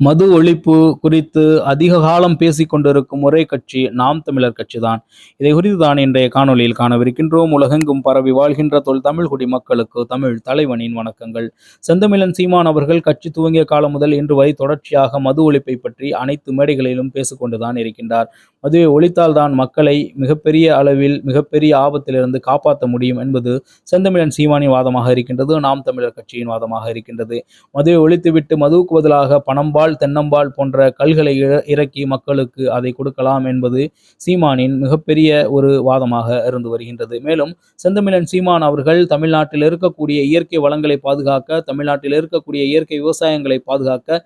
மது ஒழிப்பு குறித்து அதிக காலம் பேசிக் கொண்டிருக்கும் ஒரே கட்சி நாம் தமிழர் கட்சிதான். இதை குறித்து தான் இன்றைய காணொளியில் காணவிருக்கின்றோம். உலகெங்கும் பரவி வாழ்கின்ற தொல் தமிழ் குடி மக்களுக்கு தமிழ் தலைவனின் வணக்கங்கள். செந்தமிழன் சீமான் அவர்கள் கட்சி துவங்கிய காலம் முதல் இன்று வரை தொடர்ச்சியாக மது ஒழிப்பை பற்றி அனைத்து மேடைகளிலும் பேசிக்கொண்டுதான் இருக்கின்றார் மதுவை ஒழித்தால் தான் மக்களை மிகப்பெரிய அளவில் மிகப்பெரிய ஆபத்திலிருந்து காப்பாற்ற முடியும் என்பது செந்தமிழன் சீமானின் வாதமாக இருக்கின்றது. நாம் தமிழர் கட்சியின் வாதமாக இருக்கின்றது. மதுவை ஒழித்துவிட்டு மதுவுக்கு பதிலாக பணம் பணம்பால் தென்னம்பால் போன்ற கல்களை இறக்கி மக்களுக்கு அதை கொடுக்கலாம் என்பது சீமானின் மிகப்பெரிய ஒரு வாதமாக இருந்து வருகின்றது. மேலும் செந்தமிழன் சீமான் அவர்கள் தமிழ்நாட்டில் இருக்கக்கூடிய இயற்கை வளங்களை பாதுகாக்க தமிழ்நாட்டில் இருக்கக்கூடிய இயற்கை விவசாயங்களை பாதுகாக்க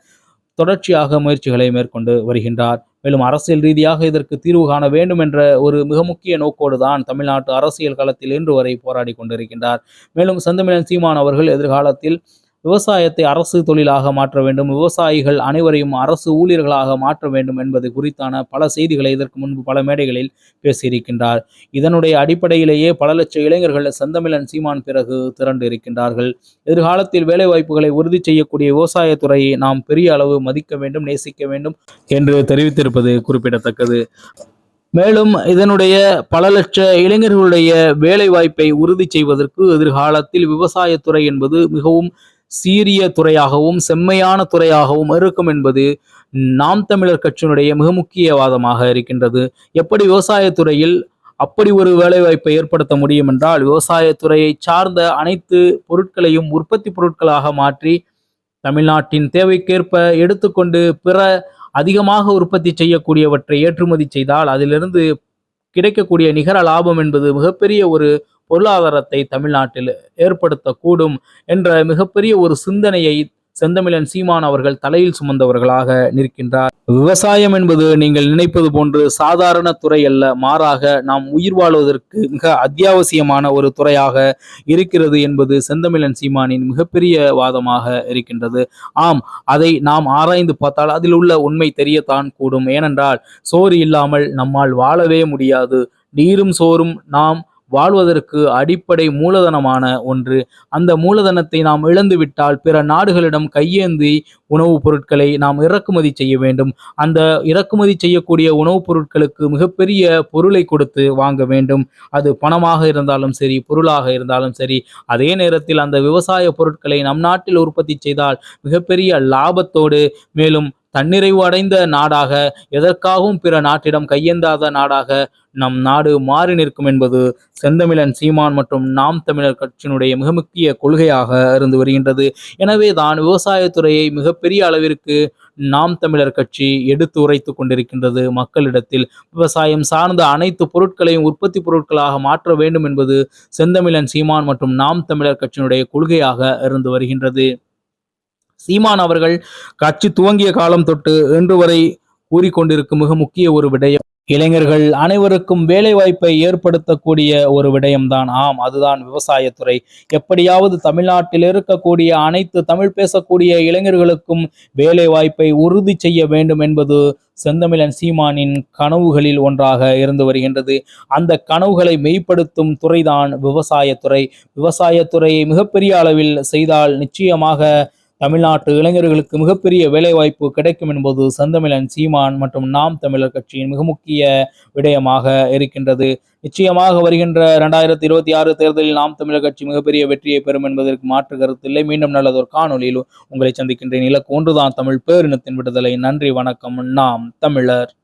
தொடர்ச்சியாக முயற்சிகளை மேற்கொண்டு வருகின்றார். மேலும் அரசியல் ரீதியாக இதற்கு தீர்வு காண வேண்டும் என்ற ஒரு மிக முக்கிய நோக்கோடு தான் தமிழ்நாட்டு அரசியல் களத்தில் இன்று வரை போராடி கொண்டிருக்கின்றார். மேலும் செந்தமிழன் சீமான் அவர்கள் எதிர்காலத்தில் விவசாயத்தை அரசு தொழிலாக மாற்ற வேண்டும். விவசாயிகள் அனைவரையும் அரசு ஊழியர்களாக மாற்ற வேண்டும் என்பது குறித்தான பல செய்திகளை இதற்கு முன்பு பல மேடைகளில் பேசியிருக்கின்றார். இதனுடைய அடிப்படையிலேயே பல லட்ச இளைஞர்கள் செந்தமிழன் சீமான் பிறகு திரண்டு இருக்கின்றார்கள். எதிர்காலத்தில் வேலைவாய்ப்புகளை உறுதி செய்யக்கூடிய விவசாயத்துறையை நாம் பெரிய அளவு மதிக்க வேண்டும் நேசிக்க வேண்டும் என்று தெரிவித்திருப்பது குறிப்பிடத்தக்கது. மேலும் இதனுடைய பல லட்ச இளைஞர்களுடைய வேலைவாய்ப்பை உறுதி செய்வதற்கு எதிர்காலத்தில் விவசாயத்துறை என்பது மிகவும் சீரிய துறையாகவும் செம்மையான துறையாகவும் இருக்கும் என்பது நாம் தமிழர் கட்சியினுடைய மிக முக்கிய வாதமாக இருக்கின்றது. எப்படி விவசாயத்துறையில் அப்படி ஒரு வேலைவாய்ப்பை ஏற்படுத்த முடியும் என்றால் விவசாயத்துறையை சார்ந்த அனைத்து பொருட்களையும் உற்பத்தி பொருட்களாக மாற்றி தமிழ்நாட்டின் தேவைக்கேற்ப எடுத்துக்கொண்டு பிற அதிகமாக உற்பத்தி செய்யக்கூடியவற்றை ஏற்றுமதி செய்தால் அதிலிருந்து கிடைக்கக்கூடிய நிகர லாபம் என்பது மிகப்பெரிய ஒரு பொருளாதாரத்தை தமிழ்நாட்டில் ஏற்படுத்தக்கூடும் என்ற மிகப்பெரிய ஒரு சிந்தனையை செந்தமிழன் சீமான் அவர்கள் தலையில் சுமந்தவர்களாக நிற்கின்றார். விவசாயம் என்பது நீங்கள் நினைப்பது போன்று சாதாரண துறை அல்ல மாறாக நாம் உயிர் வாழ்வதற்கு மிக அத்தியாவசியமான ஒரு துறையாக இருக்கிறது என்பது செந்தமிழன் சீமானின் மிகப்பெரிய வாதமாக இருக்கின்றது. ஆம் அதை நாம் ஆராய்ந்து பார்த்தால் அதில் உள்ள உண்மை தெரியத்தான் கூடும். ஏனென்றால் சோறு இல்லாமல் நம்மால் வாழவே முடியாது. நீரும் சோறும் நாம் வாழ்வதற்கு அடிப்படை மூலதனமான ஒன்று. அந்த மூலதனத்தை நாம் இழந்துவிட்டால் பிற நாடுகளிடம் கையேந்தி உணவுப் பொருட்களை நாம் இறக்குமதி செய்ய வேண்டும். அந்த இறக்குமதி செய்யக்கூடிய உணவுப் பொருட்களுக்கு மிகப்பெரிய பொருளை கொடுத்து வாங்க வேண்டும். அது பணமாக இருந்தாலும் சரி பொருளாக இருந்தாலும் சரி அதே நேரத்தில் அந்த விவசாய பொருட்களை நம் நாட்டில் உற்பத்தி செய்தால் மிகப்பெரிய லாபத்தோடு மேலும் தன்னிறைவு அடைந்த நாடாக எதற்காகவும் பிற நாட்டிடம் கையேந்தாத நாடாக நம் நாடு மாறி நிற்கும் என்பது செந்தமிழன் சீமான் மற்றும் நாம் தமிழர் கட்சியினுடைய மிக முக்கிய கொள்கையாக இருந்து வருகின்றது. எனவே தான் விவசாயத்துறையை மிகப்பெரிய அளவிற்கு நாம் தமிழர் கட்சி எடுத்து உரைத்து கொண்டிருக்கின்றது. மக்களிடத்தில் விவசாயம் சார்ந்த அனைத்து பொருட்களையும் உற்பத்தி பொருட்களாக மாற்ற வேண்டும் என்பது செந்தமிழன் சீமான் மற்றும் நாம் தமிழர் கட்சியினுடைய கொள்கையாக இருந்து வருகின்றது. சீமான் அவர்கள் கட்சி துவங்கிய காலம் தொட்டு இன்று வரை கூறிக்கொண்டிருக்கும் மிக முக்கிய ஒரு விடயம். இளைஞர்கள் அனைவருக்கும் வேலை வாய்ப்பை ஏற்படுத்தக்கூடிய ஒரு விடயம்தான். ஆம் அதுதான் விவசாயத்துறை எப்படியாவது தமிழ்நாட்டில் இருக்கக்கூடிய அனைத்து தமிழ் பேசக்கூடிய இளைஞர்களுக்கும் வேலை வாய்ப்பை உறுதி செய்ய வேண்டும் என்பது செந்தமிழன் சீமானின் கனவுகளில் ஒன்றாக இருந்து வருகின்றது. அந்த கனவுகளை மெய்ப்படுத்தும் துறைதான் விவசாயத்துறை விவசாயத்துறையை மிகப்பெரிய அளவில் செய்தால் நிச்சயமாக தமிழ்நாட்டு இளைஞர்களுக்கு மிகப்பெரிய வேலைவாய்ப்பு கிடைக்கும் என்பது செந்தமிழன் சீமான் மற்றும் நாம் தமிழர் கட்சியின் மிக முக்கிய விடயமாக இருக்கின்றது. நிச்சயமாக வருகின்ற இரண்டாயிரத்தி இருபத்தி ஆறு தேர்தலில் நாம் தமிழர் கட்சி மிகப்பெரிய வெற்றியை பெறும் என்பதற்கு மாற்று கருத்தில்லை. மீண்டும் நல்லதொரு காணொலியில் உங்களை சந்திக்கின்றேன். இலக்கு ஒன்றுதான் தமிழ் பேரினத்தின் விடுதலை. நன்றி வணக்கம். நாம் தமிழர்.